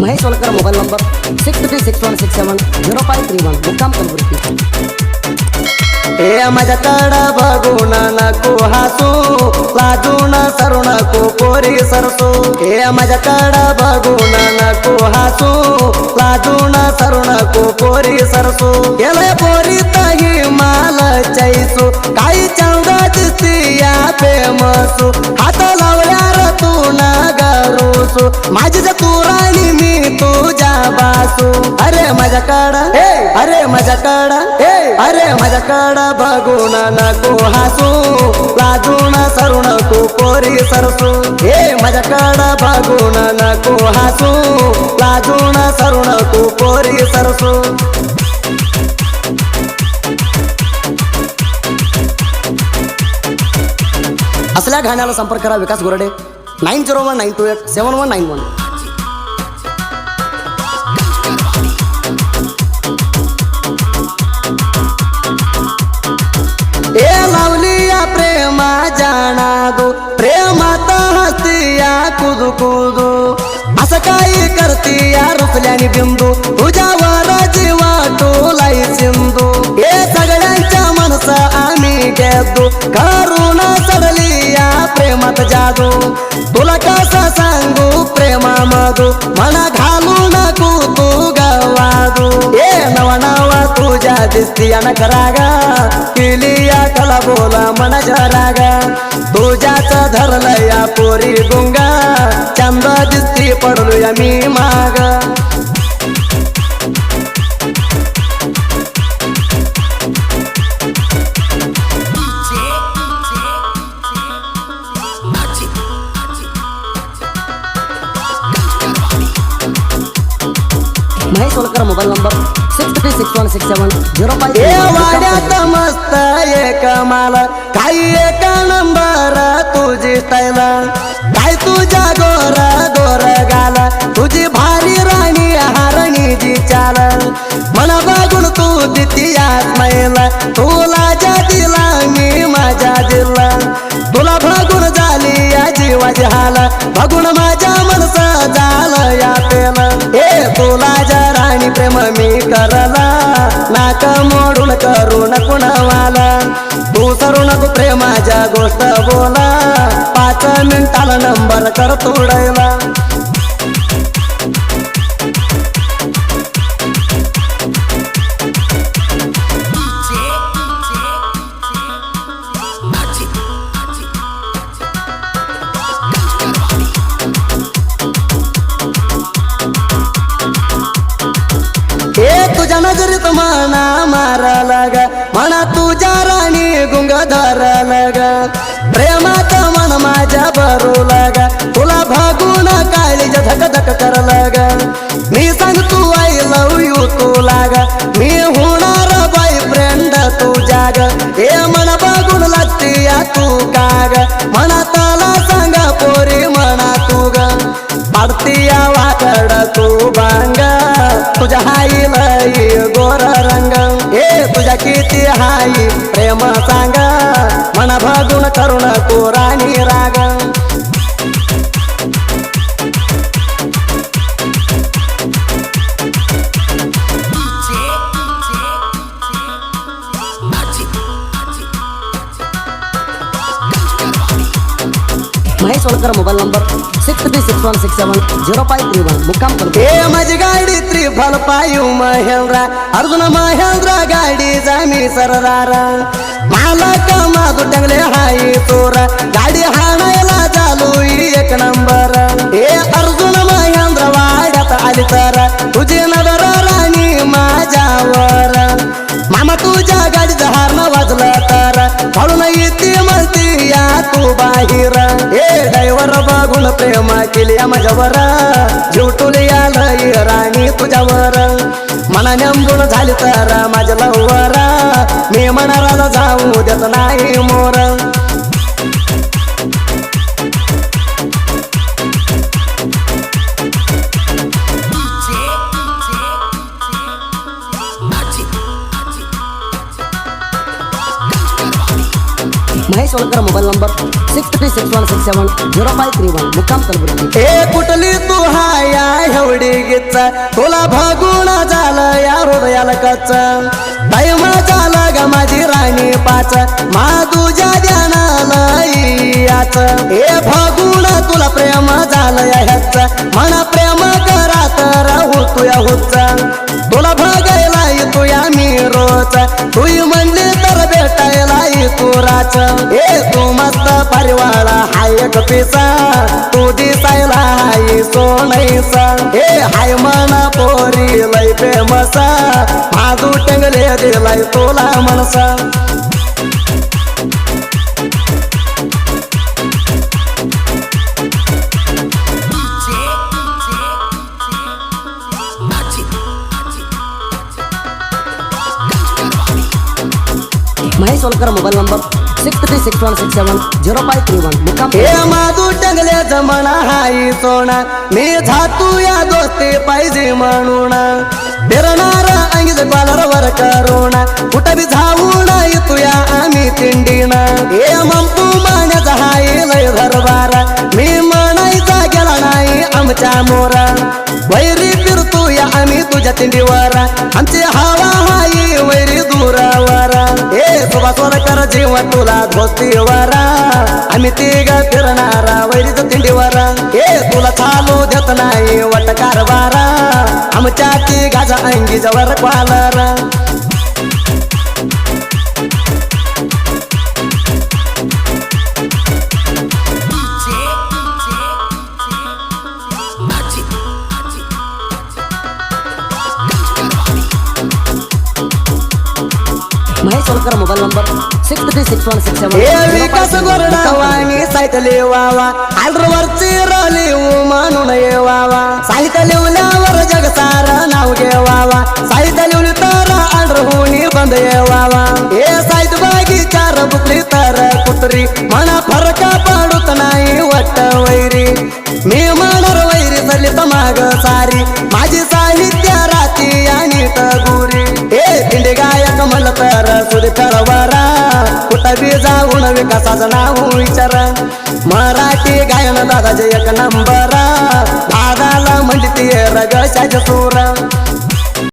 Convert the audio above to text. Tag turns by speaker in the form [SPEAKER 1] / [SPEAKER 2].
[SPEAKER 1] Mahesh Valkar mobile number six three six one six seven zero five three one मुक्काम कलबुर्गी
[SPEAKER 2] ए माझ्याकड बघून नको हसू लाजून सरू नको पोरी सरसू ए माझ्याकड बघून नको हसू लाजून सरू नको पोरी सरसू गेलंय पोरी तही माल चैसू काही चंद दिसती या फेमसू हात लावल्यार तू ना गरूसू माझी जर तू राणी मी तुझ्या बासू. अरे माझ्याकड अरे माझ्याकड अरे माझ्याकड बघून नको हसू. लाजून सरू नको पोरी सरसू. हे माझ्याकड बघून नको हसू. लाजून सरू नको पोरी सरसू.
[SPEAKER 1] असल्या घाण्याला संपर्क करा Vikas Gorde. Nine zero one nine two eight seven one nine one.
[SPEAKER 2] ए लावलिया प्रेमा जाणा गो प्रेमात हसतिया कुदू कुदू असं काही करती या रुसल्याने बिंदू. तुझ्यावर जीवा टोलाई सिंधू. हे सगळ्यांच्या मनसा आम्ही घेतो करून चढली या प्रेमात जादू तुला कसं सांगू प्रेमा मधू मना घालू नको तू गवादू ए नवा नवा तुझ्या दिसती नकरागा केली या कला बोला मन जरागा तुझ्याच धरलं या पोरी गुंगा चंद दिसती पडलो या मी माग
[SPEAKER 1] Mahesh Valkar mobile number six three six one six seven zero
[SPEAKER 2] वाड्यात मस्त एक माल. काही एक नंबर तुझी स्टाईल काय तुझ्या गोर गोर गाल. तुझी भारी राणी हारणी जी चाल. मला बघून तू दितिया मैल. तुला ज्या दिला मी माझ्या दिला. तुला बघून झाली या जीवाची हाल बघून माझ्या मी करला नाक मोडून करून कुणावाला तू सरू नको प्रेमाच्या गोष्ट बोला. पाच मिनिटाला नंबर कर तोडायला. नजरेत म्हणा मारायला ग म्हणा तुझ्या राणी गुंग धरायला ग प्रेमात मन माझ्या भरूला ग करुण राणी राग.
[SPEAKER 1] Mahesh Holkar mobile number six three six one six seven zero five three one. मुक्काम करतो.
[SPEAKER 2] हे माझी गाडी त्रिफल पायू महेंद्रा अर्जुन महेंद्रा गाडी जामी सरदारा. मालक मागू टंगले हाई चोर गाडी हाणायला चालू एक नंबर हे अर्जुन महेंद्र वाड्यात आली तर तुझी नगर राणी माझ्यावर मामा तुझ्या गाडीचं हारण वाजलं तर म्हणून येते म्हणती या तू बाहेर ए ड्रायव्हर बघून प्रेम केली या माझ्यावर जीव टोली राणी तुझ्यावर. मला नेंबून झाली तर माझ्या लवर मी मनाला जाऊ देत नाही मोर.
[SPEAKER 1] Mahesh Holkar mobile number six three six one six seven zero five three one मुक्काम कलबुर्गी
[SPEAKER 2] ए कुठली तू हाया एवढी गीच तुला भागून झालं या हृदयाला कच टाइम झाला ग माझी राणी पाच. मा तुझ्या ध्यानाला याच. ए भागून तुला प्रेम झालं या ह्याच. म्हणा प्रेम करा तर राहू तू तुला भागायला येतो मी रोज तुई म्हणजे तर भेटायला येतो राच ए तू मस्त परिवाळा हाय एक पिसा तू दिसायला हाय सोनैसा ए हाय मना पोरी लय फेमस माझू टेंगले दिलाय तुला मनसा
[SPEAKER 1] Mahesh Holkar mobile number. Six three six one six seven zero five three one मुक्काम.
[SPEAKER 2] हे माधू टंगल्या जमणा हाई सोना. मी झातू या दोस्ती पाहिजे म्हणून. फिरणार अंगीज वर करोना. कुठं बी जाऊन तुया आम्ही तिंडीना. हे मंपू माण्याचा हाय लय धरबारा मी म्हणायचा गेला नाही आमच्या मोरा. वैरी फिरतो या आम्ही तुझ्या तिंडीवर. आमची हवा ए सुभाष कर जीवन तुला धोतीवर? आम्ही तिघ फिरणारा वैरीच तिंडीवर हे तुला चालू देत नाही वट कारभार. आमच्या तिघाचा अंगी जवळ parlour.
[SPEAKER 1] Mahesh Holkar mobile number six three six one six
[SPEAKER 2] हे
[SPEAKER 1] सेवन
[SPEAKER 2] विकास गोरडावानी साहित्य लिवावा आल्रवरची रलिव म्हणून येवावा साहित्य लिवल्यावर जग सारा नाव घेवावा साहित्य लिवली तर आंध्रहुनी बंद येवावा हे साहित्य बागी चार बुकली तर कुत्री मना फरक पडत नाही वट वैरी मी म्हणर वैरी झाली बी जाऊन विकासाचं नाव विचार. मराठी गायन दादाचे एक नंबर दादाला म्हणली ती रगशाचे सूर.